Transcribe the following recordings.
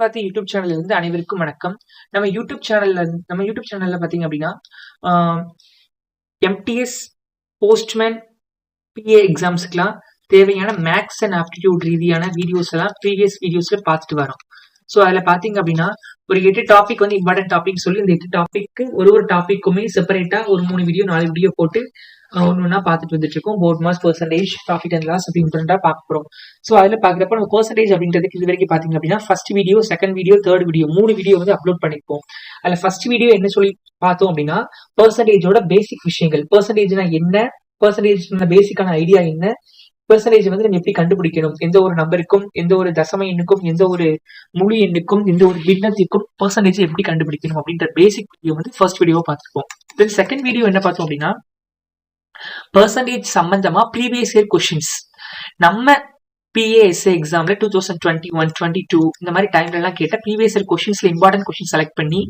பார்த்து யூடியூப் சேனல்ல இருந்து அனைவருக்கும் வணக்கம். நம்ம யூடியூப் சேனல்ல நம்ம யூடியூப் சேனல்ல பாத்தீங்க அப்படின்னா எம்டிஎஸ் போஸ்ட்மேன் பிஏ எக்ஸாம்ஸ்க்குலாம் தேவையான மேக்ஸ் அண்ட் ஆப்டிடியூட் ரீதியான வீடியோஸ் எல்லாம் ப்ரீவியஸ் வீடியோஸ்ல பார்த்துட்டு வரோம். ஸோ அதில் பார்த்தீங்க அப்படின்னா ஒரு எட்டு டாபிக் வந்து இம்பார்ட்டன்ட் டாபிக் சொல்லி இந்த எட்டு டாபிக்கு ஒரு ஒரு டாப்பிக்குமே செப்பரேட்டா ஒரு மூணு வீடியோ நாலு வீடியோ போட்டு ஒன்று ஒன்றா பார்த்துட்டு வந்துட்டு இருக்கோம் போர்ட் mass percentage profit and loss அப்படின்றதா பார்க்க போகிறோம் ஸோ அதில் பார்க்குறப்ப நம்ம பர்சன்டேஜ் அப்படின்றதுக்கு இது வரைக்கும் பார்த்தீங்க அப்படின்னா first video second video third video மூணு வீடியோ வந்து அப்லோட் பண்ணிருப்போம். அதில் ஃபர்ஸ்ட் வீடியோ என்ன சொல்லி பார்த்தோம் அப்படின்னா பர்சன்டேஜோட பேசிக் விஷயங்கள். பர்சன்டேஜ்னா என்ன? பர்சன்டேஜ் பேசிக்கான ஐடியா என்ன? பெர்சன்டேஜ் வந்து நம்ம எப்படி கண்டுபிடிக்கணும்? எந்த ஒரு நம்பருக்கும் எந்த ஒரு தசம எண்ணுக்கும் எந்த ஒரு முழு எண்ணுக்கும் எந்த ஒரு பின்னத்திற்கும் பெர்சன்டேஜ் எப்படி கண்டுபிடிக்கணும் அப்படின்ற பேசிக் வீடியோ வந்து ஃபர்ஸ்ட் வீடியோ பார்த்துருப்போம். தென் செகண்ட் வீடியோ என்ன பார்த்தோம் அப்படின்னா பர்சன்டேஜ் சம்பந்தமா ப்ரீவியஸ் இயர் கொஷின்ஸ் நம்ம பிஏஎஸ்ஏ எக்ஸாம்ல two thousand twenty one twenty two இந்த மாதிரி டைம்ல எல்லாம் கேட்ட ப்ரீவியஸ் இயர் கொஸ்டின்ஸ்ல இம்பார்ட்டன்ட் கொஷின் செலக்ட் பண்ணி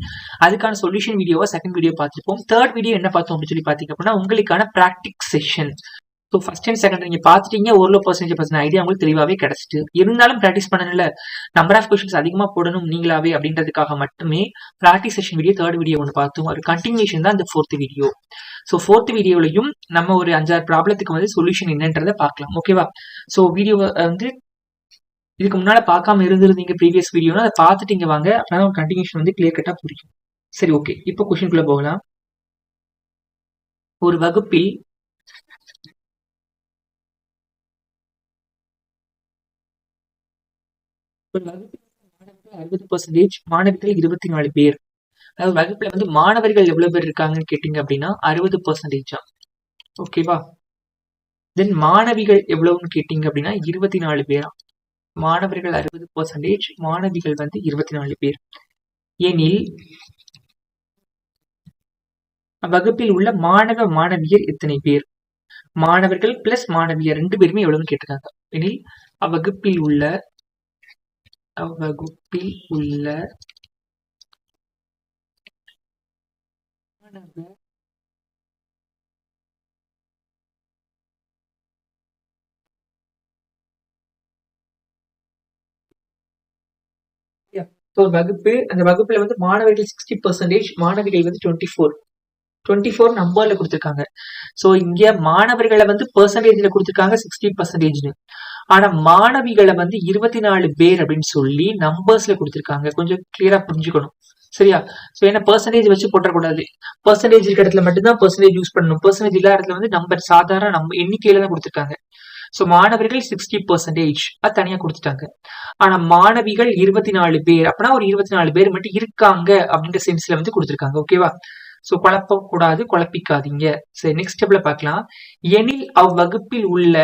அதுக்கான சொல்யூஷன் வீடியோவை செகண்ட் வீடியோ பார்த்துருப்போம். தேர்ட் வீடியோ என்ன பார்த்தோம் அப்படின்னு சொல்லி பாத்தீங்க அப்படின்னா உங்களுக்கான practice session so first and second நீங்க பாத்துட்டீங்க ஓரளவு பர்சன்டேஜ் பர்சன்ட் ஐடியா உங்களுக்கு தெளிவாகவே கிடைச்சிட்டு. இருந்தாலும் ப்ராக்டிஸ் பண்ணணும்ல. நம்பர் ஆஃப் கொஸ்டின்ஸ் அதிகமா போடணும் நீங்களாவே அப்படின்றதுக்காக மட்டுமே practice session video third video ஒன்று பார்த்தோம். ஒரு கண்டினியூஷன் தான் இந்த ஃபோர்த் வீடியோ ஸோ ஃபோர்த் வீடியோலையும் நம்ம ஒரு அஞ்சாறு ப்ராப்ளத்துக்கு வந்து சொல்யூஷன் என்னன்றதை பார்க்கலாம். ஓகேவா ஸோ வீடியோ வந்து இதுக்கு முன்னால பார்க்காம இருந்திருந்தீங்க ப்ரீவியஸ் வீடியோனா அதை பார்த்துட்டீங்க வாங்க. அப்படின்னா ஒரு கண்டினியூஷன் வந்து கிளியர் கட்டா புரியும். சரி ஓகே இப்போ கொஸ்டின்குள்ள போகலாம். ஒரு வகுப்பில் ஒரு வகுப்பில் மாணவர்கள் அறுபது பர்சன்டேஜ் மாணவிகள் இருபத்தி நாலு பேர். அதாவது வகுப்புல வந்து மாணவர்கள் எவ்வளவு பேர் இருக்காங்கன்னு கேட்டீங்க அப்படின்னா அறுபது பர்சன்டேஜா ஓகேவா தென் மாணவிகள் எவ்வளவுன்னு கேட்டீங்க அப்படின்னா இருபத்தி நாலு பேரா? மாணவர்கள் அறுபது பர்சன்டேஜ் மாணவிகள் வந்து இருபத்தி நாலு பேர். எனில் வகுப்பில் உள்ள மாணவ மாணவியர் எத்தனை பேர்? மாணவர்கள் பிளஸ் மாணவியர் ரெண்டு பேருமே எவ்வளவுன்னு கேட்டிருக்காங்க. எனில் அவ்வகுப்பில் உள்ள அவ்வகுப்பில் உள்ள மாணவ ஒரு வகுப்பு அந்த வகுப்புல வந்து மாணவர்கள் சிக்ஸ்டி பர்சன்டேஜ் மாணவிகள் வந்து டுவெண்ட்டி ஃபோர் டுவெண்ட்டி ஃபோர் நம்பர்ல கொடுத்துருக்காங்க. ஸோ இங்க மாணவர்களை வந்து பெர்சன்டேஜ்ல கொடுத்துருக்காங்க சிக்ஸ்டி பர்சன்டேஜ்னு ஆனா மாணவிகளை வந்து இருபத்தி நாலு பேர் அப்படின்னு சொல்லி நம்பர்ஸ்ல கொடுத்துருக்காங்க. கொஞ்சம் கிளியரா புரிஞ்சுக்கணும். சரியா? ஸோ ஏன்னா பர்சன்டேஜ் வச்சு போட்டக்கூடாது பர்சன்டேஜ் இருக்க இடத்துல மட்டும்தான் பர்சன்டேஜ் யூஸ் பண்ணணும். பர்சன்டேஜ் இல்லாத இடத்துல வந்து நம்பர் சாதாரண நம்ம எண்ணிக்கையில தான் கொடுத்துருக்காங்க. ஸோ மாணவர்கள் சிக்ஸ்டி பர்சன்டேஜ் அது தனியா கொடுத்துட்டாங்க. ஆனா மாணவிகள் இருபத்தி நாலு பேர் அப்படின்னா ஒரு இருபத்தி நாலு பேர் மட்டும் இருக்காங்க அப்படின்ற சென்ஸ்ல வந்து கொடுத்துருக்காங்க. ஓகேவா சோ குழப்ப கூடாது குழப்பிக்காதீங்க. சரி நெக்ஸ்ட் ஸ்டெப்ல பார்க்கலாம். எனில் அவ்வகுப்பில் உள்ள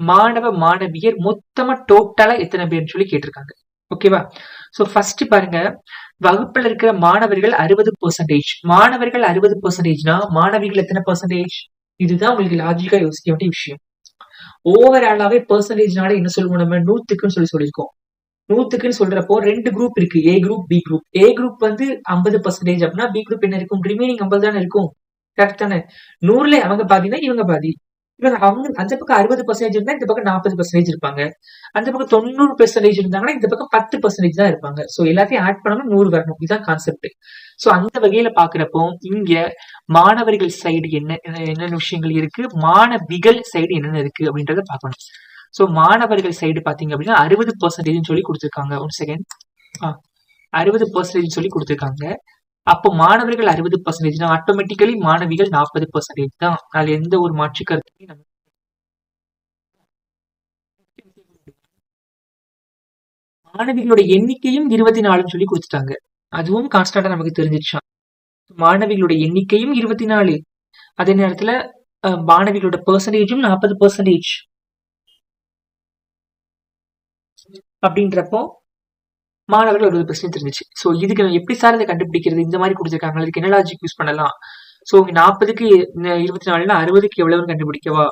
மாணவ மாணவியர் மொத்தமா டோட்டலா எத்தனை பேர்னு சொல்லி கேட்டிருக்காங்க. ஓகேவா சோ ஃபர்ஸ்ட் பாருங்க வகுப்புல இருக்கிற மாணவர்கள் அறுபது பெர்சன்டேஜ் மாணவர்கள் அறுபது பெர்சன்டேஜ்னா மாணவிகள் எத்தனை பெர்சன்டேஜ் இதுதான் உங்களுக்கு லாஜிக்கா யோசிக்க வேண்டிய விஷயம். ஓவராலாவே பெர்சன்டேஜ்னால என்ன சொல்லுவோம் நம்ம? நூத்துக்குன்னு சொல்லி சொல்லியிருக்கோம். நூத்துக்குன்னு சொல்றப்போ ரெண்டு குரூப் இருக்கு. A group B group A group வந்து ஐம்பது பர்சன்டேஜ் அப்படின்னா பி குரூப் என்ன இருக்கும்? ரிமைனிங் ஐம்பது தானே இருக்கும்? கரெக்ட் தானே? நூறுல அவங்க பாதினா இவங்க பாதி. இவங்க அவங்க அந்த பக்கம் அறுபது பர்சன்டேஜ் இருந்தா இந்த பக்கம் நாற்பது பர்சன்டேஜ் இருப்பாங்க. அந்த பக்கம் தொண்ணூறு பெர்சன்டேஜ் இருந்தாங்கன்னா இந்த பக்கம் பத்து பர்சன்டேஜ் தான் இருப்பாங்க. ஸோ எல்லாத்தையும் ஆட் பண்ணணும் நூறு வரணும். இதுதான் கான்செப்ட் ஸோ அந்த வகையில பாக்குறப்போ இங்க மாணவர்கள் சைடு என்ன என்னென்ன விஷயங்கள் இருக்கு? மாணவிகள் சைடு என்னென்ன இருக்கு அப்படின்றத பார்க்கணும். ஸோ மாணவர்கள் சைடு பாத்தீங்க அப்படின்னா அறுபது பர்சன்டேஜ் சொல்லி கொடுத்துருக்காங்க. ஒன் செகண்ட் அறுபது பர்சன்டேஜ் சொல்லி கொடுத்துருக்காங்க. அப்போ மாணவர்கள் அறுபது பர்சன்டேஜ் தான். ஆட்டோமேட்டிக்கலி மாணவிகள் நாற்பது பர்சன்டேஜ் தான். அதில் எந்த ஒரு மாற்று கருத்தையும் நம்ம மாணவிகளோட எண்ணிக்கையும் இருபத்தி நாலுன்னு சொல்லி கொடுத்துட்டாங்க. அதுவும் கான்ஸ்டன்டா நமக்கு தெரிஞ்சிருச்சான் மாணவிகளோட எண்ணிக்கையும் இருபத்தி நாலு அதே நேரத்துல மாணவிகளோட பெர்சன்டேஜும் நாற்பது பெர்சன்டேஜ் அப்படின்றப்போ மாணவர்கள் அறுபது பிரச்சனை இருந்துச்சு ஸோ இதுக்கு எப்படி சார் இதை கண்டுபிடிக்கிறது? இந்த மாதிரி கொடுத்துருக்காங்க இதுக்கு என்ன லாஜிக் யூஸ் பண்ணலாம்? ஸோ இங்கே நாற்பதுக்கு இருபத்தி நாலுல அறுபதுக்கு எவ்வளவுன்னு கண்டுபிடிக்கவா?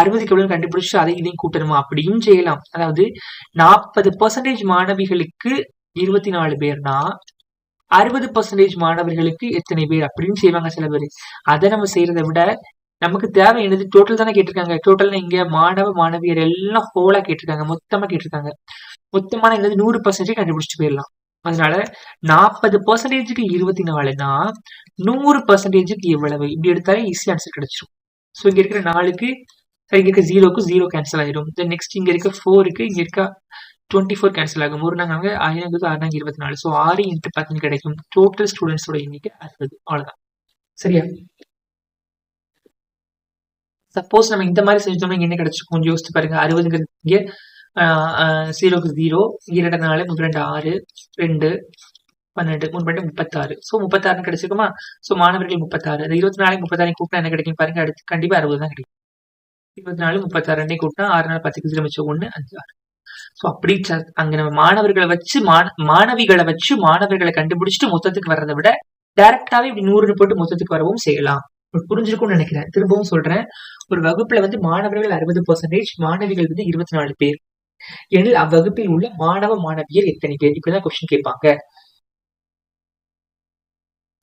அறுபதுக்கு எவ்வளவு கண்டுபிடிச்சு அதை இதையும் கூட்டணுமா? அப்படியும் செய்யலாம். அதாவது நாற்பது பர்சன்டேஜ் மாணவிகளுக்கு இருபத்தி நாலு பேர்னா அறுபது பர்சன்டேஜ் மாணவர்களுக்கு எத்தனை பேர்? அப்படின்னு செய்வாங்க சில பேர். அதை நம்ம செய்யறதை விட நமக்கு தேவை என்னது? டோட்டல் தானே கேட்டிருக்காங்க. டோட்டல் இங்க மாணவ மாணவியர் எல்லாம் ஹோலா கேட்டிருக்காங்க. மொத்தமா கேட்டிருக்காங்க. மொத்தமான என்னது? நூறு பர்சன்டேஜ் கண்டுபிடிச்சிட்டு போயிடலாம். அதனால நாற்பது பர்சன்டேஜுக்கு இருபத்தி நாலுனா நூறு பர்சன்டேஜுக்கு எவ்வளவு? இப்படி எடுத்தாலே ஈஸி ஆன்சர் கிடைச்சிடும் ஸோ இங்க இருக்கிற நாலுக்கு இங்க இருக்க ஜீரோக்கு ஜீரோ கேன்சல் ஆயிடும். நெக்ஸ்ட் இங்க இருக்க ஃபோருக்கு இங்க இருக்க டுவெண்ட்டி ஃபோர் கேன்சல் ஆகும். ஒரு நாங்க ஐநூறு ஆறு இருபத்தி நாலு. ஸோ ஆறு இன்ட்டு பத்துன்னு கிடைக்கும். டோட்டல் ஸ்டூடெண்ட்ஸோட எண்ணிக்கை அறுபது. அவ்வளோதான் சரியா? சப்போஸ் நம்ம இந்த மாதிரி செஞ்சோம்னா என்ன கிடைச்சிருக்கும் கொஞ்சம் யோசிச்சு பாருங்க. அறுபதுங்கிறது இங்க ஜீரோக்கு ஜீரோ இரண்டு நாலு மூணு ரெண்டு ஆறு ரெண்டு பன்னெண்டு மூணு பன்னெண்டு முப்பத்தாறு. ஸோ முப்பத்தாறு கிடைச்சிருக்குமா? ஸோ மாணவர்கள் முப்பத்தாறு. அந்த இருபத்தி நாளைக்கு முப்பத்தாறு கூட்டினா என்ன கிடைக்கும் பாருங்க? அடுத்து கண்டிப்பா அறுபது தான் கிடைக்கும். இருபத்தி நாலு முப்பத்தாறு ரெண்டே கூட்டினா ஆறு நாள் பத்துக்கு ஜீரோ மிச்சம் ஒன்று அஞ்சு ஆறு. ஸோ அப்படி அங்க நம்ம மாணவர்களை வச்சு மாணவிகளை வச்சு மாணவர்களை கண்டுபிடிச்சிட்டு மொத்தத்துக்கு வர்றதை விட டைரக்டாவே இப்படி நூறு போட்டு மொத்தத்துக்கு வரவும் செய்யலாம். புரிஞ்சிருக்கும்னு நினைக்கிறேன். திரும்பவும் சொல்றேன். ஒரு வகுப்புல வந்து மாணவர்கள் அறுபது பர்சன்டேஜ் மாணவிகள் வந்து இருபத்தி நாலு பேர். எனில் அவ்வகுப்பில் உள்ள மாணவ மாணவியர் எத்தனை பேர்? இப்படிதான் கொஸ்டின் கேட்பாங்க.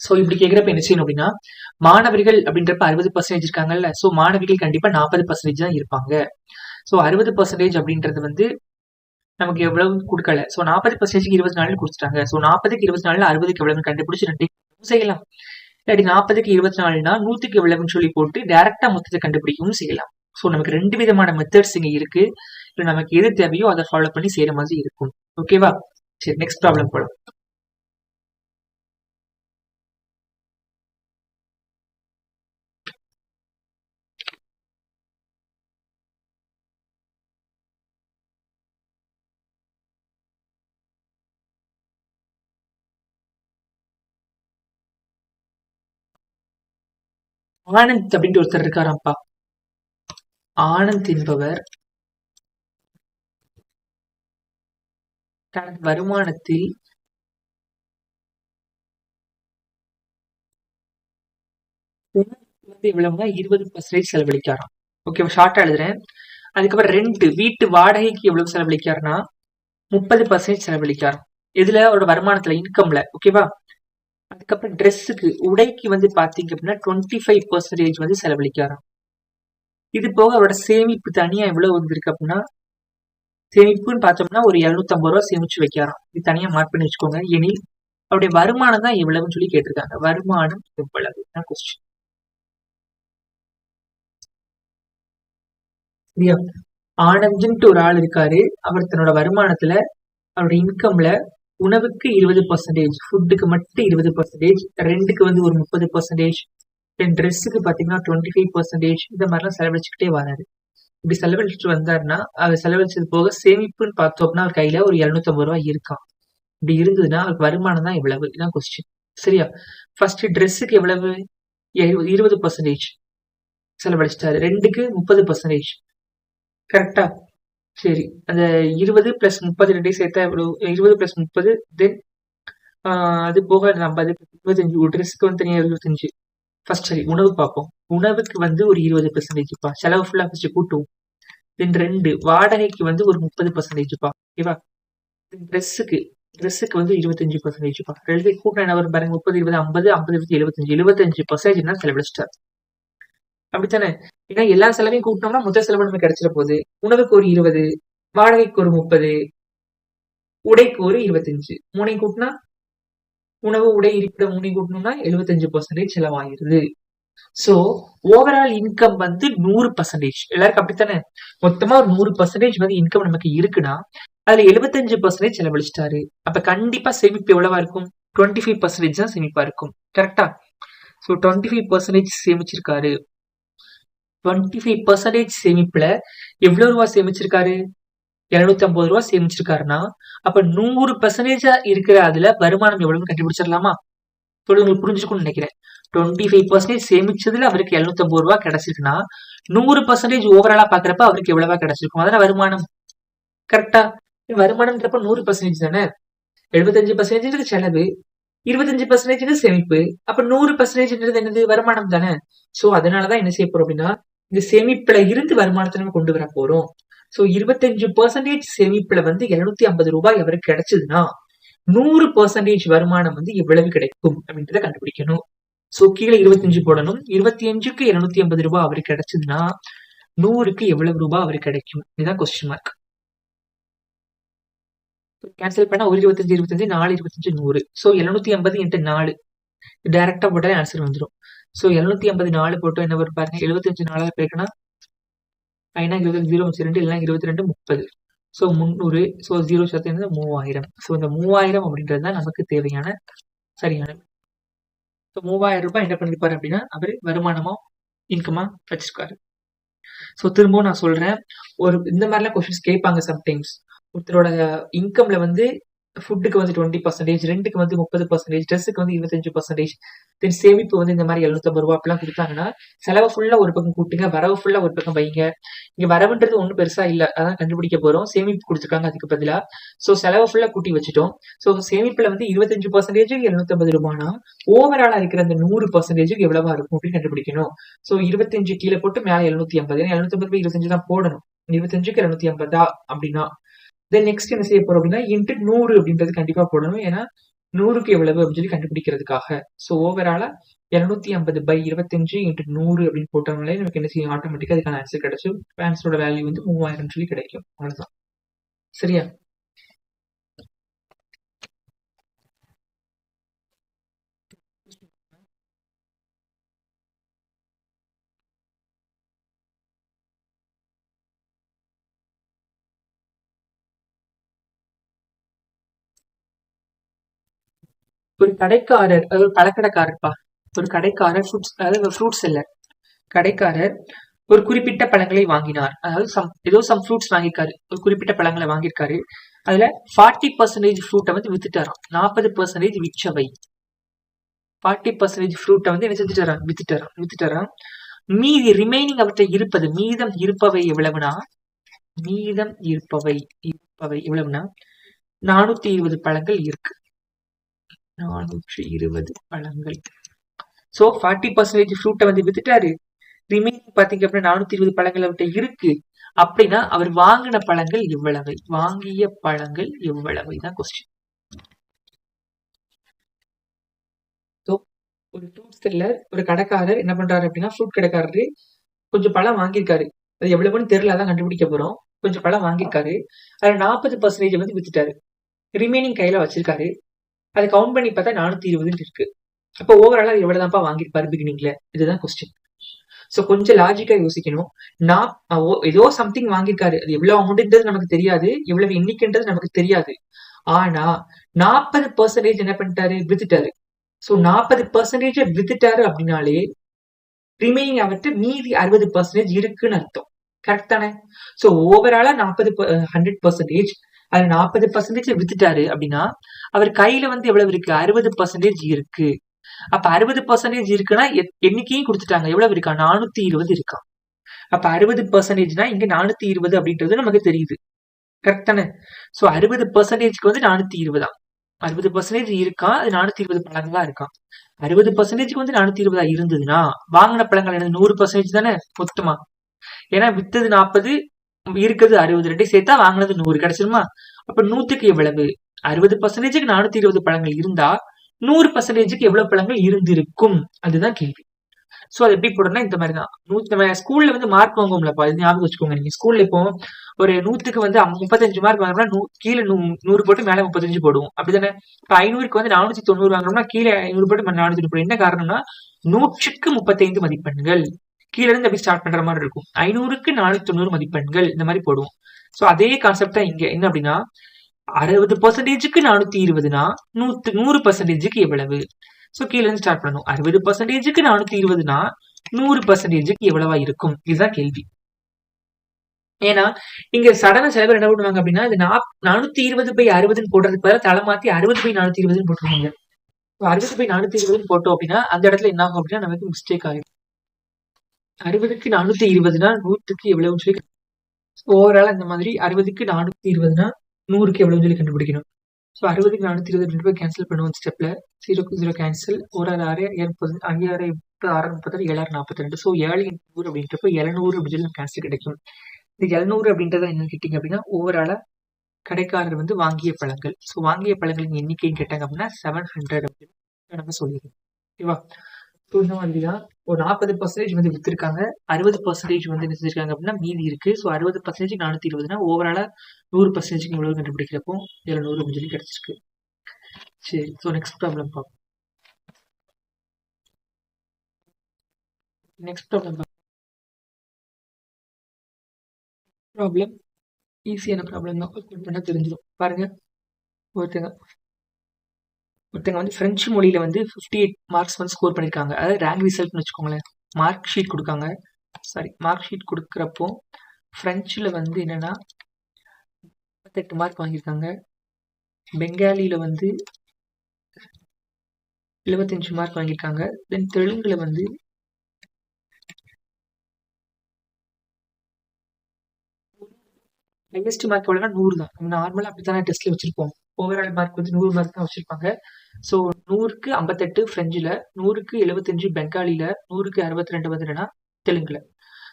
சோ இப்படி கேக்குறப்ப என்ன செய்யணும் அப்படின்னா மாணவர்கள் அப்படின்றப்ப அறுபது பர்சன்டேஜ் இருக்காங்கல்ல. சோ மாணவிகள் கண்டிப்பா நாற்பது பர்சன்டேஜ் தான் இருப்பாங்க. சோ அறுபது பர்சன்டேஜ் அப்படின்றது வந்து நமக்கு எவ்வளவு கொடுக்கல? சோ நாற்பது பர்சன்டேஜ் இருபத்தி நாலு கொடுத்துட்டாங்க. சோ நாற்பதுக்கு இருபத்தி நாலு அறுபதுக்கு எவ்வளவு கண்டுபிடிச்சு ரெண்டு செய்யலாம். இல்லாட்டி நாற்பதுக்கு இருபத்தி நாலுனா நூற்றுக்கு எவ்வளவுன்னு சொல்லி போட்டு டேரெக்டாக மொத்தத்தை கண்டுபிடிக்கவும் செய்யலாம். ஸோ நமக்கு ரெண்டு விதமான மெத்தட்ஸ் இங்கே இருக்கு. இல்லை நமக்கு எது தேவையோ அதை ஃபாலோ பண்ணி செய்யற மாதிரி இருக்கும். ஓகேவா சரி நெக்ஸ்ட் ப்ராப்ளம் போலாம். ஆனந்த் அப்படின்ட்டு ஒருத்தர் இருக்காராம்ப்பா. ஆனந்த் என்பவர் தனது வருமானத்தில் வந்து இவ்வளவுனா இருபது பர்சன்டேஜ் செலவழிக்காராம். ஓகேவா ஷார்ட்டா எழுதுறேன். அதுக்கப்புறம் ரெண்ட் வீட்டு வாடகைக்கு எவ்வளவு செலவழிக்காருன்னா முப்பது பர்சன்டேஜ் செலவழிக்காராம். இதுல அவரோட வருமானத்துல இன்கம்ல ஓகேவா அதுக்கப்புறம் ட்ரெஸ்ஸுக்கு உடைக்கு வந்து பார்த்தீங்க அப்படின்னா டுவெண்ட்டி ஃபைவ் பர்சன்டேஜ் வந்து செலவழிக்காராம் இது போக அவரோட சேமிப்பு தனியாக எவ்வளவு வந்திருக்கு அப்படின்னா சேமிப்புன்னு பார்த்தோம்னா ஒரு இரநூத்தம்பது ரூபா சேமிச்சு வைக்காராம் இது தனியாக மார்க் பண்ணி வச்சுக்கோங்க. எனில் அவருடைய வருமானம் தான் எவ்வளவுன்னு சொல்லி கேட்டிருக்காங்க. வருமானம் எவ்வளவு? தான் கொஸ்டின் சரியா? ஆனந்த்ன்ட்டு ஒரு ஆள் இருக்காரு. அவர் தன்னோட வருமானத்துல அவரோட இன்கம்ல உணவுக்கு இருபது பர்சன்டேஜ் ஃபுட்டுக்கு மட்டும் இருபது பர்சன்டேஜ் ரெண்டுக்கு வந்து ஒரு முப்பது பர்சன்டேஜ் தென் ட்ரெஸ்ஸுக்கு பார்த்தீங்கன்னா டுவெண்ட்டி ஃபைவ் பர்சன்டேஜ் இந்த மாதிரிலாம் செலவழிச்சுக்கிட்டே வராரு. இப்படி செலவழிச்சுட்டு வந்தாருன்னா அவர் செலவழிச்சது போக சேமிப்புன்னு பார்த்தோம்னா அவர் கையில ஒரு எழுநூத்தம்பது ரூபாய் இருக்கான் இப்படி இருந்ததுன்னா அவருக்கு வருமானம் தான் இவ்வளவு இதான் கொஸ்டின் சரியா? ஃபர்ஸ்ட் ட்ரெஸ்ஸுக்கு எவ்வளவு? இருபது பர்சன்டேஜ் செலவழிச்சிட்டாரு. ரெண்டுக்கு முப்பது பர்சன்டேஜ் கரெக்டா சரி. அந்த இருபது பிளஸ் முப்பது ரெண்டையும் சேர்த்தா எவ்வளோ இருபது பிளஸ் முப்பது தென் அது போக ஐம்பது இருபத்தஞ்சு ஒரு ட்ரெஸ்க்கு வந்து தனியாக இருபத்தஞ்சு. ஃபர்ஸ்ட் சரி உணவு பார்ப்போம். உணவுக்கு வந்து ஒரு இருபது பர்சன்டேஜ்ப்பா செலவு ஃபுல்லாக ஃபர்ஸ்ட் கூட்டும் தென் ரெண்டு வாடகைக்கு வந்து ஒரு முப்பது பர்சன்டேஜ்ப்பா ஓகேவா? ட்ரெஸ்ஸுக்கு ட்ரெஸ்ஸுக்கு வந்து இருபத்தஞ்சு பர்சன்டேஜ்ப்பா ரெண்டு கூட்டம் என்ன வரும் பாருங்க முப்பது இருபது ஐம்பது ஐம்பது இருபது எழுபத்தஞ்சு எழுபத்தஞ்சு பர்சன்டேஜ் என்ன செலவழிச்சிட்டார். அப்படித்தானே? ஏன்னா எல்லா செலவையும் கூட்டினோம்னா முதல் செலவு நமக்கு கிடைச்சிட போகுது. உணவுக்கு ஒரு இருபது வாடகைக்கு ஒரு முப்பது உடைக்கு ஒரு இருபத்தஞ்சு. மூணை கூட்டினா உணவு உடை இருப்பிட மூணை கூட்டணும்னா எழுபத்தஞ்சு பர்சன்டேஜ் செலவாயிருது. சோ ஓவரால் இன்கம் வந்து நூறு பர்சன்டேஜ் எல்லாருக்கும் அப்படித்தானே? மொத்தமா ஒரு நூறு பர்சன்டேஜ் வந்து இன்கம் நமக்கு இருக்குன்னா அதுல எழுபத்தஞ்சு பர்சன்டேஜ் செலவழிச்சிட்டாரு. அப்ப கண்டிப்பா சேமிப்பு எவ்வளவா இருக்கும்? டுவெண்ட்டி ஃபைவ் பர்சன்டேஜ் தான் சேமிப்பா இருக்கும். கரெக்டா ஸோ டுவெண்ட்டி ஃபைவ் பர்சன்டேஜ் சேமிச்சிருக்காரு. டுவெண்ட்டி ஃபைவ் பர்சன்டேஜ் சேமிப்புல எவ்வளவு ரூபா சேமிச்சிருக்காரு? இருநூத்தி ஐம்பது ரூபா சேமிச்சிருக்காருன்னா அப்ப நூறு பர்சன்டேஜா இருக்கிற அதுல வருமானம் எவ்வளவுன்னு கண்டுபிடிச்சிடலாமா? சொல்லி உங்களுக்கு புரிஞ்சுக்கணும்னு நினைக்கிறேன். டுவெண்ட்டி ஃபைவ் பர்சன்டேஜ் சேமிச்சதுல அவருக்கு எழுநூத்தி ஐம்பது ரூபா கிடைச்சிருக்குன்னா நூறு பர்சன்டேஜ் ஓவராலா பாக்குறப்ப அவருக்கு எவ்வளவா கிடைச்சிருக்கும்? அதனால வருமானம். கரெக்டா வருமானம்ன்றப்ப நூறு பர்சன்டேஜ் தானே? எழுபத்தஞ்சு பர்சன்டேஜ் செலவு இருபத்தஞ்சு பர்சன்டேஜ் சேமிப்பு அப்ப நூறு பர்சன்டேஜ்ன்றது என்னது? வருமானம் தானே? சோ அதனாலதான் என்ன செய்ய போறோம் அப்படின்னா இந்த சேமிப்புல இருந்து வருமானத்தை நம்ம கொண்டு வர போறோம். சோ இருபத்தஞ்சு பெர்சன்டேஜ் சேமிப்புல வந்து எழுநூத்தி ஐம்பது ரூபாய் அவருக்கு கிடைச்சதுன்னா நூறு பெர்சன்டேஜ் வருமானம் வந்து எவ்வளவு கிடைக்கும் அப்படின்றத கண்டுபிடிக்கணும். சோ கீழே இருபத்தஞ்சு போடணும். இருபத்தி அஞ்சுக்கு இருநூத்தி ஐம்பது ரூபாய் அவருக்கு கிடைச்சதுன்னா நூறுக்கு எவ்வளவு ரூபாய் அவருக்கு கிடைக்கும்? இதுதான் கொஸ்டின் மார்க் கேன்சல் பண்ணா ஒரு இருபத்தஞ்சு இருபத்தஞ்சு நாலு இருபத்தஞ்சு நூறு. சோ எழுநூத்தி ஐம்பது இன்ட்டு நாலு. டைரக்டா போட்டாலே ஆன்சர் வந்துடும் ஸோ எழுநூத்தி ஐம்பது நாலு போட்டோம். என்ன வரும் பாருங்க. எழுபத்தஞ்சு நாளாக பேருக்குன்னா ஐநா இருபது ஜீரோ வச்சு ரெண்டு இல்லைனா இருபத்தி ரெண்டு முப்பது. ஸோ முந்நூறு ஸோ ஜீரோ சேர்த்து மூவாயிரம். ஸோ இந்த மூவாயிரம் அப்படின்றது தான் நமக்கு தேவையான சரியான ஸோ மூவாயிரம் ரூபாய் என்ன பண்ணிருப்பாரு அப்படின்னா அவர் வருமானமா இன்கமா வச்சிருக்காரு ஸோ திரும்பவும் நான் சொல்றேன். ஒரு இந்த மாதிரிலாம் கொஸ்டின்ஸ் கேட்பாங்க சம்டைம்ஸ் ஒருத்தரோட இன்கம்ல வந்து ஃபுட்டுக்கு வந்து டுவெண்ட்டி பர்சன்டேஜ் ரெண்டுக்கு வந்து முப்பது பர்சன்டேஜ் ட்ரெஸ்ஸுக்கு வந்து இருபத்தஞ்சு பர்சன்டேஜ் தென் சேமிப்பு வந்து இந்த மாதிரி எழுநூத்தம்பது ரூபா அப்படிலாம் கொடுத்தாங்கன்னா செலவு ஃபுல்லா ஒரு பக்கம் கூட்டுங்க வரவு ஃபுல்லா ஒரு பக்கம் வைங்க. இங்க வரவுன்றது ஒன்றும் பெருசா இல்ல அதான் கண்டுபிடிக்க போறோம். சேமிப்பு கொடுத்துருக்காங்க அதுக்கு பதிலா. ஸோ செலவு ஃபுல்லா கூட்டி வச்சுட்டோம். ஸோ சேமிப்புல வந்து இருபத்தஞ்சு பர்சன்டேஜ் எழுநூத்தம்பது ரூபானா ஓவராலா இருக்கிற அந்த நூறு பர்சன்டேஜுக்கு எவ்வளவா இருக்கும் அப்படின்னு கண்டுபிடிக்கணும். ஸோ இருபத்தஞ்சு கீழே போட்டு மேலே எழுநூத்தி ஐம்பது. ஏன்னா எழுநூத்தி ஐம்பது இருபத்தஞ்சு தான் போடணும். இருபத்தஞ்சுக்கு எழுநூத்தி ஐம்பதா அப்படின்னா தென் நெக்ஸ்ட் என்ன செய்ய போறோம் அப்படின்னா இன்ட்டு நூறு அப்படின்றது கண்டிப்பா போடணும். ஏன்னா நூறுக்கு எவ்வளவு அப்படின்னு சொல்லி கண்டுபிடிக்கிறதுக்காக. ஸோ ஓவராலா இருநூத்தி ஐம்பது பை இருபத்தஞ்சு இன்ட்டு நூறு அப்படின்னு போட்டோம்னாலே நமக்கு என்ன செய்யும்? ஆட்டோமேட்டிக்கா அதுக்கான ஆன்சர் கிடைச்சும். ஆன்சரோட வேல்யூ வந்து மூவாயிரம் சொல்லி கிடைக்கும். அவ்வளவுதான். சரியா? ஒரு கடைக்காரர் அதாவது ஒரு பழக்கடைக்காரர்ப்பா. ஒரு கடைக்காரர் ஃப்ரூட்ஸ் அதாவது ஃப்ரூட் செல்லர் கடைக்காரர் ஒரு குறிப்பிட்ட பழங்களை வாங்கினார். அதாவது சம் ஏதோ சம் ஃப்ரூட்ஸ் வாங்கியிருக்காரு. ஒரு குறிப்பிட்ட பழங்களை வாங்கியிருக்காரு. அதுல ஃபார்ட்டி பர்சன்டேஜ் ஃப்ரூட்டை வந்து வித்துட்டாராம். நாற்பது பர்சன்டேஜ் விச்சவை ஃபார்ட்டி பர்சன்டேஜ் ஃப்ரூட்டை வந்து என்ன செஞ்சுட்டாராம்? வித்துட்டாராம். வித்துட்டாராம். மீதி ரிமைனிங் அவற்றை இருப்பது மீதம் இருப்பவை எவ்வளவுனா? மீதம் இருப்பவை இருப்பவை எவ்வளவுனா? நானூத்தி இருபது பழங்கள் இருக்கு. நானூற்றி இருபது பழங்கள். சோ ஃபார்ட்டி பர்சன்டேஜ் ஃப்ரூட்டை வந்து வித்துட்டாரு. ரிமைனிங் பாத்தீங்க அப்படின்னா நானூத்தி இருபது பழங்கள் அவர்கிட்ட இருக்கு. அப்படின்னா அவர் வாங்கின பழங்கள் எவ்வளவு வாங்கிய பழங்கள் எவ்வளவு தான் கொஸ்டின் ஒரு ஃப்ரூட் செல்லர் ஒரு கடைக்காரர் என்ன பண்றாரு அப்படின்னா ஃப்ரூட் கடைக்காரரு கொஞ்சம் பழம் வாங்கியிருக்காரு. அது எவ்வளவுன்னு தெரியல அதான் கண்டுபிடிக்க போறோம். கொஞ்சம் பழம் வாங்கியிருக்காரு. அதுல நாற்பது பர்சன்டேஜ் வந்து வித்துட்டாரு. ரிமைனிங் கையில வச்சிருக்காரு. அதை கவுண்ட் பண்ணி பார்த்தா நானூத்தி இருபதுன்னு இருக்கு. அப்போ ஓவராலா எவ்வளவுதான்ப்பா வாங்கியிருப்பாரு பிகினிங்ல இதுதான் கொஸ்டின் ஸோ கொஞ்சம் லாஜிக்கா யோசிக்கணும். நான் ஏதோ சம்திங் வாங்கியிருக்காரு. அது எவ்வளவு அமௌண்ட்ன்றது நமக்கு தெரியாது. எவ்வளவு எண்ணிக்கைன்றது நமக்கு தெரியாது. ஆனா நாற்பது பர்சன்டேஜ் என்ன பண்ணிட்டாரு? வித்துட்டாரு. ஸோ நாற்பது பர்சன்டேஜை வித்துட்டாரு அப்படின்னாலே ரிமைனிங் அவர்கிட்ட மீதி அறுபது பர்சன்டேஜ் இருக்குன்னு அர்த்தம். கரெக்ட் தானே? ஸோ ஓவராலா நாற்பது ஹண்ட்ரட் பர்சன்டேஜ் அது நாற்பது பர்சன்டேஜ் வித்துட்டாரு அப்படின்னா அவர் கையில வந்து எவ்வளவு இருக்கு? அறுபது பர்சன்டேஜ் இருக்கு. அப்ப அறுபது பர்சன்டேஜ் இருக்குன்னா எண்ணிக்கையும் கொடுத்துட்டாங்க. எவ்வளவு இருக்கா? நானூத்தி இருபது இருக்கா? அப்ப அறுபது பர்சன்டேஜ்னா இங்க நானூத்தி இருபது அப்படின்றது நமக்கு தெரியுது. கரெக்ட் தானே? சோ அறுபது பர்சன்டேஜ்க்கு வந்து நானூத்தி இருபதா? அறுபது பர்சன்டேஜ் இருக்கா? அது நானூத்தி இருபது பழங்களா இருக்கா? அறுபது பர்சன்டேஜ்க்கு வந்து நானூத்தி இருபதா இருந்ததுன்னா வாங்கின பழங்கள் என்னது? நூறு பர்சன்டேஜ் தானே? மொத்தமா. ஏன்னா வித்தது நாற்பது இருக்கிறது அறுபது ரெண்டு சேர்த்தா வாங்கினது நூறு. கிடைச்சிருமா அப்ப நூத்துக்கு எவ்வளவு? அறுபது பர்சன்டேஜுக்கு நானூத்தி இருபது பழங்கள் இருந்தா நூறு பர்சன்டேஜுக்கு எவ்வளவு பழங்கள் இருந்திருக்கும்? அதுதான் கேள்வி. சோ அது எப்படி போடணும்னா இந்த மாதிரி தான். நூத்தி நம்ம ஸ்கூல்ல வந்து மார்க் வாங்குவோம்லப்பா அது ஞாபகம் வச்சுக்கோங்க. நீங்க ஸ்கூல்ல இப்போ ஒரு நூத்துக்கு வந்து முப்பத்தஞ்சு மார்க் வாங்குறோம்னா கீழே நூறு போட்டு மேல முப்பத்தஞ்சு போடுவோம். அப்படிதானே? இப்ப ஐநூறுக்கு வந்து நானூத்தி தொண்ணூறு வாங்குறோம்னா கீழே ஐநூறு போட்டு நானூத்தி தொண்ணூறு என்ன காரணம்னா நூற்றுக்கு முப்பத்தைந்து மதிப்பெண்கள். கீழே இருந்து அப்படி ஸ்டார்ட் பண்ற மாதிரி இருக்கும். ஐநூறுக்கு நானூத்தி தொண்ணூறு மதிப்பெண்கள் இந்த மாதிரி போடுவோம். சோ அதே கான்செப்ட் தான் இங்க என்ன அப்படின்னா அறுபது பர்சன்டேஜுக்கு நானூத்தி இருபதுனா நூத்து நூறு பர்சன்டேஜுக்கு எவ்வளவு? சோ கீழ இருந்து ஸ்டார்ட் பண்ணணும். அறுபது பர்சன்டேஜுக்கு நானூத்தி இருபதுனா நூறு பர்சன்டேஜுக்கு எவ்வளவா இருக்கும்? இதுதான் கேள்வி. ஏன்னா இங்க சடன சில பேர் என்ன பண்ணுவாங்க அப்படின்னா இது நானூத்தி இருபது பை அறுபதுன்னு போடுறதுக்கு பதிலாக தலை மாத்தி அறுபது பை நானூத்தி இருபதுன்னு போட்டுருவாங்க அறுபது பை நானூத்தி இருபதுன்னு போட்டோம் அப்படின்னா அந்த இடத்துல என்ன ஆகும் அப்படின்னா நமக்கு மிஸ்டேக் ஆகும் அறுபதுக்கு நானூத்தி இருபதுனா நூற்றுக்கு எவ்வளவுன்னு சொல்லி ஓவரால் அந்த மாதிரி அறுபதுக்கு நானூத்தி இருபதுனா நூறுக்கு எவ்வளவுன்னு சொல்லி கண்டுபிடிக்கணும். ஸோ அறுபதுக்கு நானூத்தி இருபது ரெண்டு பேர் கேன்சல் பண்ணுவோம் ஸ்டெப்ல ஜீரோக்கு ஜீரோ கேன்சல் ஒரு ஆறு ஆறு முப்பது ஐயாயிரம் எட்டு ஆறு முப்பத்தாறு ஏழாறு நாற்பத்தி ரெண்டு ஸோ ஏழு நூறு அப்படின்றப்ப எழுநூறு அப்படின்னு சொல்லி கேன்சல் கிடைக்கும். இந்த எழுநூறு அப்படின்றத என்னன்னு கேட்டீங்க அப்படின்னா ஓவராலா கடைக்காரர் வந்து வாங்கிய பழங்கள். ஸோ வாங்கிய பழங்களின் எண்ணிக்கைன்னு கேட்டாங்க அப்படின்னா செவன் ஹண்ட்ரட் அப்படின்னு நம்ம சொல்லிடுறோம் ஓகேவா? ஸோ இந்த தான் ஒரு நாற்பது பர்சன்டேஜ் வந்து வித்துருக்காங்க. அறுபது பர்சன்டேஜ் வந்து என்ன செஞ்சிருக்காங்க அப்படின்னா மீதி இருக்கு. ஸோ அறுபது பர்சன்டேஜ் நானூற்றி இருபதுனா ஓவராலா நூறு பர்சன்டேஜ்க்கு இவ்வளவு கண்டுபிடிக்கிறப்போ இதில் நூறு அப்படின்னு சொல்லி சரி ஸோ நெக்ஸ்ட் ப்ராப்ளம் பார்ப்போம். நெக்ஸ்ட் ப்ராப்ளம் ப்ராப்ளம் ஈஸியான ப்ராப்ளம் தான். பண்ணால் தெரிஞ்சிடும். பாருங்க ஒருத்தங்க ஒருத்தங்க வந்து ஃப்ரெஞ்சு மொழியில் வந்து ஃபிஃப்டி எயிட் மார்க்ஸ் வந்து ஸ்கோர் பண்ணியிருக்காங்க அதாவது ரேங்க் ரிசல்ட்னு வச்சுக்கோங்களேன். மார்க் ஷீட் கொடுக்காங்க. சாரி மார்க் ஷீட் கொடுக்குறப்போ ஃப்ரெஞ்சில் வந்து என்னென்னா முப்பத்தெட்டு மார்க் வாங்கியிருக்காங்க. பெங்காலியில் வந்து எழுபத்தஞ்சு மார்க் வாங்கியிருக்காங்க. தென் தெலுங்கில் வந்து ஹையஸ்ட் மார்க் எவ்வளோனா நூறு தான். நார்மலாக அப்படி தானே டெஸ்ட்டில் வச்சுருப்போம். ஓவரால் மார்க் வந்து நூறு மார்க் தான் வச்சுருப்பாங்க. ஸோ நூறுக்கு ஐம்பத்தெட்டு ஃப்ரெஞ்சில் நூறுக்கு எழுபத்தஞ்சு பெங்காலியில் நூறுக்கு அறுபத்தி ரெண்டு வந்து என்னன்னா தெலுங்குல.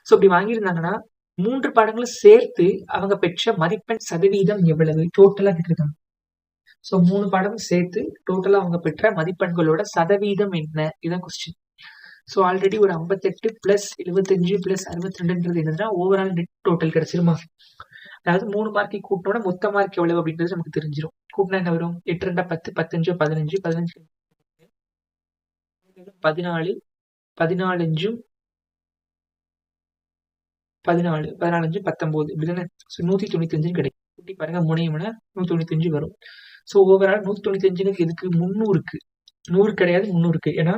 ஸோ இப்படி வாங்கியிருந்தாங்கன்னா மூன்று பாடங்களும் சேர்த்து அவங்க பெற்ற மதிப்பெண் சதவீதம் எவ்வளவு? டோட்டலாக கேட்டிருக்காங்க. ஸோ மூணு பாடமும் சேர்த்து டோட்டலாக அவங்க பெற்ற மதிப்பெண்களோட சதவீதம் என்ன? இதுதான் கொஸ்டின் ஸோ ஆல்ரெடி ஒரு ஐம்பத்தெட்டு பிளஸ் எழுபத்தஞ்சு பிளஸ் அறுபத்தி ரெண்டுன்றது என்னதுன்னா ஓவரால் நெட் டோட்டல் கிடைச்சிருமா? அதாவது மூணு மார்க்கை கூட்டினோட மொத்த மார்க் எவ்வளவு அப்படின்றது நமக்கு தெரிஞ்சிடும் கூட்டினா என்ன வரும்? எட்டு ரெண்டா பத்து பத்தஞ்சு பதினஞ்சு பதினஞ்சு. பதினாலு பதினாலஞ்சும் பதினாலு பதினாலஞ்சு பத்தொன்பது இப்படிதானே? ஸோ நூற்றி தொண்ணூத்தஞ்சுன்னு கிடைக்கும். கூட்டி பாருங்க முனையம்னா நூற்றி தொண்ணூத்தஞ்சு வரும். ஸோ ஓவரால் நூற்றி தொண்ணூத்தஞ்சுக்கு எதுக்கு? முந்நூறுக்கு நூறு கிடையாது முந்நூறுக்கு ஏன்னா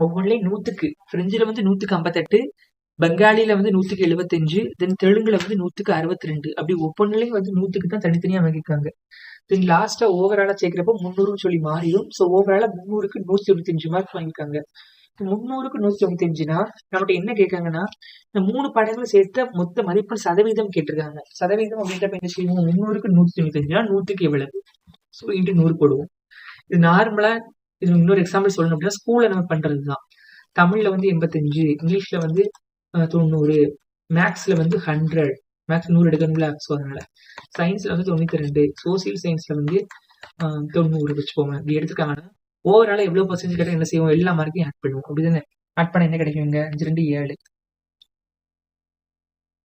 ஒவ்வொன்றிலையும் நூத்துக்கு. பிரெஞ்சில் வந்து நூத்துக்கு ஐம்பத்தெட்டு பெங்காலியில வந்து நூத்துக்கு எழுபத்தஞ்சு தென் தெலுங்குல வந்து நூத்துக்கு அறுபத்தி ரெண்டு அப்படி ஒவ்வொன்றிலையும் வந்து நூத்துக்கு தான் தனித்தனியா வாங்கியிருக்காங்க. தென் லாஸ்டா ஓவராலா சேர்க்கிறப்ப முந்நூறுன்னு சொல்லி மாறிடும். ஸோ ஓவராலா முந்நூறுக்கு நூத்தி தொண்ணூத்தஞ்சு மார்க் வாங்கியிருக்காங்க. முந்நூறுக்கு நூத்தி தொண்ணூத்தஞ்சுனா நம்மகிட்ட என்ன கேட்காங்கன்னா இந்த மூணு படங்களும் சேர்த்த மொத்த மதிப்பெண் சதவீதம் கேட்டிருக்காங்க. சதவீதம் அப்படின்றப்ப என்ன செய்வோம் முந்நூறுக்கு நூத்தி தொண்ணூத்தஞ்சுனா நூற்றுக்கு எவ்வளவு? ஸோ இன்ட்டு நூறு போடுவோம். இது நார்மலா இது இன்னொரு எக்ஸாம்பிள் சொல்லணும் அப்படின்னா ஸ்கூல்ல நம்ம பண்றதுதான். தமிழ்ல வந்து எண்பத்தஞ்சு இங்கிலீஷ்ல வந்து தொண்ணூறு. மேக்ஸ்ல வந்து ஹண்ட்ரட் மேக்ஸ் நூறு எடுக்கணும்ல ஸோ அதனால. சயின்ஸ்ல வந்து தொண்ணூத்தி ரெண்டு. சோசியல் சயின்ஸ்ல வந்து தொண்ணூறு வச்சுப்போங்க இப்படி எடுத்துக்காங்கன்னா ஓவரால எவ்வளவு பர்சன்டேஜ் கேட்டால் என்ன செய்வோம்? எல்லா மார்க்கையும் ஆட் பண்ணுவோம். அப்படிதானே? ஆட் பண்ண என்ன கிடைக்குங்க அஞ்சு ரெண்டு ஏழு.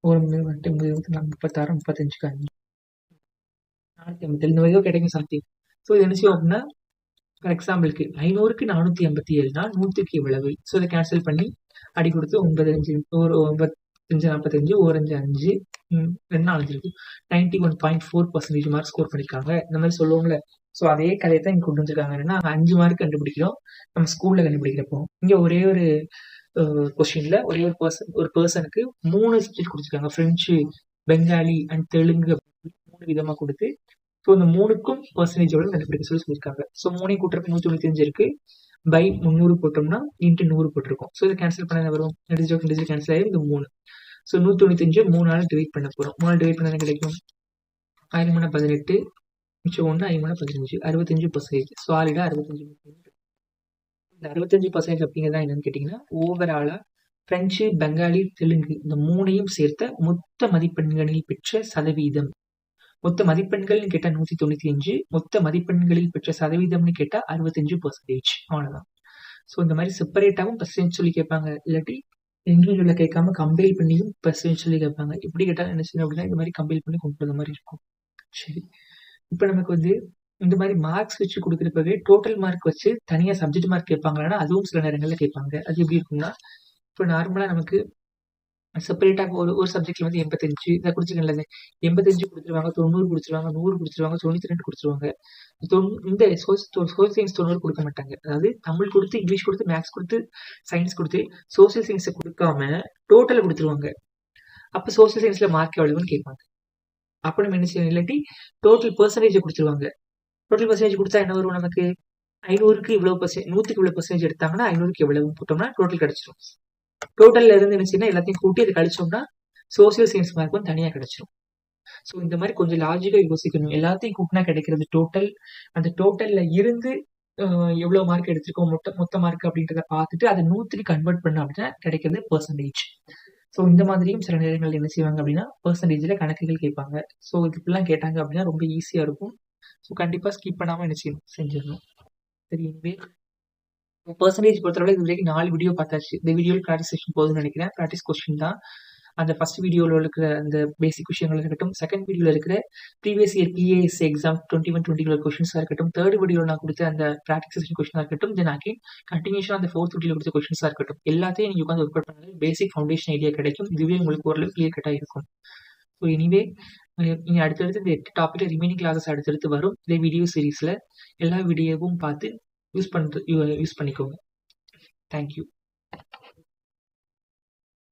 ஒரு எட்டு இருபத்தி நாலு முப்பத்தாறு முப்பத்தஞ்சு அஞ்சு. நானூத்தி ஐம்பத்தி இந்த வரைக்கும் கிடைக்கும் சம்திங் ஸோ இது என்ன செய்வோம் அப்படின்னா ஃபார் எக்ஸாம்பிளுக்கு ஐநூறுக்கு நானூத்தி ஐம்பத்தி ஏழுனா நூற்றுக்கு இவ்வளவு. ஸோ இதை கேன்சல் பண்ணி அடி கொடுத்து ஒன்பது அஞ்சு ஒரு ஒன்பத்தஞ்சு நாற்பத்தஞ்சு ஒரு அஞ்சு அஞ்சு ரெண்டு நாலஞ்சு இருக்கு. Ninety one point four percentage mark score பண்ணிருக்காங்க. இந்த மாதிரி சொல்லுவோம்ல. ஸோ அதே கதையை தான் இங்கே கொண்டு வந்திருக்காங்க. ஏன்னா அஞ்சு மார்க் கண்டுபிடிக்கிறோம். நம்ம ஸ்கூல்ல கண்டுபிடிக்கிறப்போ. இங்கே ஒரே ஒரு கொஸ்டின்ல ஒரே ஒரு பர்சன் ஒரு பர்சனுக்கு மூணு சப்ஜெக்ட் கொடுத்துருக்காங்க. ஃப்ரெஞ்சு பெங்காலி அண்ட் தெலுங்கு மூணு விதமாக கொடுத்து ஸோ இந்த மூணுக்கும் பர்சன்டேஜோட கண்டுபிடிக்க சொல்லி சொல்லியிருக்காங்க ஸோ மூணையும் கூட்டுறப்ப நூற்றி தொண்ணூத்தஞ்சு இருக்கு. பை முந்நூறு போட்டோம்னா இன்ட்டு நூறு போட்டிருக்கோம். ஸோ இதை கேன்சல் பண்ண வரும்? டிஜிட் டிஜிட் கேன்சல் ஆகி இது மூணு. ஸோ நூற்றி தொண்ணூத்தஞ்சு மூணு நாள் டிவைட் பண்ண போகிறோம் மூணு டிவைட் பண்ண கிடைக்கும்? ஆயிரம் மணி பதினெட்டு மிச்சம் ஒன்று ஐம்பது பதினஞ்சு. அறுபத்தஞ்சு பர்சன்டேஜ் சாலிடாக அறுபத்தஞ்சு இந்த அறுபத்தஞ்சு பர்சன்டேஜ் அப்படிங்கிறதா என்னன்னு கேட்டிங்கன்னா ஓவராலாக பிரெஞ்சு பெங்காலி தெலுங்கு இந்த மூணையும் சேர்த்த மொத்த மதிப்பெண்களில் பெற்ற சதவீதம். மொத்த மதிப்பெண்கள்னு கேட்டால் நூற்றி தொண்ணூற்றி அஞ்சு மொத்த மதிப்பெண்களில் பெற்ற சதவீதம்னு கேட்டால் அறுபத்தஞ்சு பர்சன்டேஜ் அவ்வளோதான் ஸோ இந்த மாதிரி செப்பரேட்டாகவும் பர்சன்டேஜ் சொல்லி கேட்பாங்க. இல்லாட்டி இண்டிவிஜுவலில் கேட்காம கம்பைல் பண்ணியும் பர்சன்டேஜ் சொல்லி கேட்பாங்க. இப்படி கேட்டால் என்ன செய்யணும் அப்படின்னா இந்த மாதிரி கம்பைல் பண்ணி கொண்டு வர மாதிரி இருக்கும். சரி. இப்போ நமக்கு வந்து இந்த மாதிரி மார்க்ஸ் வச்சு கொடுக்குறப்பவே டோட்டல் மார்க் வச்சு தனியாக சப்ஜெக்ட் மார்க் கேட்பாங்கன்னா அதுவும் சில நேரங்களில் கேட்பாங்க. அது எப்படி இருக்கும்னா இப்போ நார்மலாக நமக்கு செப்பரேட்டாக ஒரு ஒரு சப்ஜெக்ட்ல வந்து எண்பத்தஞ்சு இதை கொடுத்துருக்கேன்ல எண்பத்தஞ்சு கொடுத்துருவாங்க தொண்ணூறு கொடுத்துருவாங்க நூறு கொடுத்துருவாங்க தொண்ணூத்தி ரெண்டு கொடுத்துருவாங்க இந்த சோசியல் சயின்ஸ் தொண்ணூறு கொடுக்க மாட்டாங்க. அதாவது தமிழ் கொடுத்து இங்கிலீஷ் கொடுத்து மேக்ஸ் கொடுத்து சயின்ஸ் கொடுத்து சோசியல் சயின்ஸை கொடுக்காம டோட்டலாக கொடுத்துருவாங்க. அப்போ சோசியல் சயின்ஸ்ல மார்க் எவ்வளவுன்னு கேட்பாங்க. அப்போ நம்ம என்ன செய்யணும்? இல்லாட்டி டோட்டல் பர்சன்டேஜ் கொடுத்துருவாங்க. டோட்டல் பர்சன்டேஜ் கொடுத்தா என்ன வரும் நமக்கு? ஐநூறுக்கு இவ்வளவு பர்சன்ட் நூற்றுக்கு இவ்வளோ பர்சன்டேஜ் எடுத்தாங்கன்னா ஐநூறுக்கு எவ்வளவு போட்டோம்னா டோட்டல் கிடைச்சிடும் டோட்டல்ல இருந்து என்ன எல்லாத்தையும் கூட்டி அதை கழிச்சோம்னா சோசியல் சயின்ஸ் மார்க் வந்து தனியாக கிடைச்சிரும். ஸோ இந்த மாதிரி கொஞ்சம் லாஜிக்காக யோசிக்கணும். எல்லாத்தையும் கூட்டினா கிடைக்கிறது டோட்டல் அந்த டோட்டல்ல இருந்து எவ்வளவு மார்க் எடுத்திருக்கோம் மொத்த மொத்த மார்க் அப்படின்றத பார்த்துட்டு அதை நூற்றுக்கு கன்வெர்ட் பண்ண அப்படின்னா கிடைக்கிறது பர்சன்டேஜ் ஸோ இந்த மாதிரியும் சில நேரங்களில் என்ன செய்வாங்க அப்படின்னா பர்சன்டேஜில் கணக்குகள் கேட்பாங்க. ஸோ இதுக்கெல்லாம் கேட்டாங்க அப்படின்னா ரொம்ப ஈஸியாக இருக்கும். ஸோ கண்டிப்பாக ஸ்கிப் பண்ணாமல் என்ன செய்யணும்? செஞ்சிடணும். சரி இனிமேல் பெர்சன்டேஜ் பொறுத்தவரை இது வரைக்கும் நாலு வீடியோ பார்த்தாச்சு. இந்த வீடியோவில் ப்ராக்டிஸ் செஷன் போகுதுன்னு நினைக்கிறேன். ப்ராக்டிஸ் கொஸ்டின் தான். அந்த ஃபர்ஸ்ட் வீடியோவில் இருக்கிற அந்த பேசிக் விஷயங்கள் இருக்கட்டும் செகண்ட் வீடியோவில் இருக்கிற previous year P A S exam twenty one twenty கொஸ்டின்ஸாக இருக்கட்டும் தேர்ட் வீடியோவில் நான் கொடுத்த அந்த ப்ராக்டிஸ் செஷன் கொஸ்டினாக இருக்கட்டும் தென் அகைன் கண்டினியூஷன் அந்த ஃபோர்த் வீடியோவில் கொடுத்த கொஸ்டின்ஸாக இருக்கட்டும். எல்லாத்தையும் நீங்கள் உட்காந்து ஒர்க் அவுட் பண்ணாலும் பேசிக் ஃபவுண்டேஷன் ஐடியா கிடைக்கும். இதுவே உங்களுக்கு ஓரளவு கிளியர் கட்டாக இருக்கும் ஸோ எனிவே நீங்கள் அடுத்தடுத்து இந்த எட்டு டாப்பிக்கில் ரிமைனிங் கிளாஸஸ் அடுத்தடுத்து வரும். இதே வீடியோ சீரீஸில் எல்லா வீடியோவும் பார்த்து யூஸ் பண்ணுறது யூஸ் பண்ணிக்கோங்க. தேங்க்யூ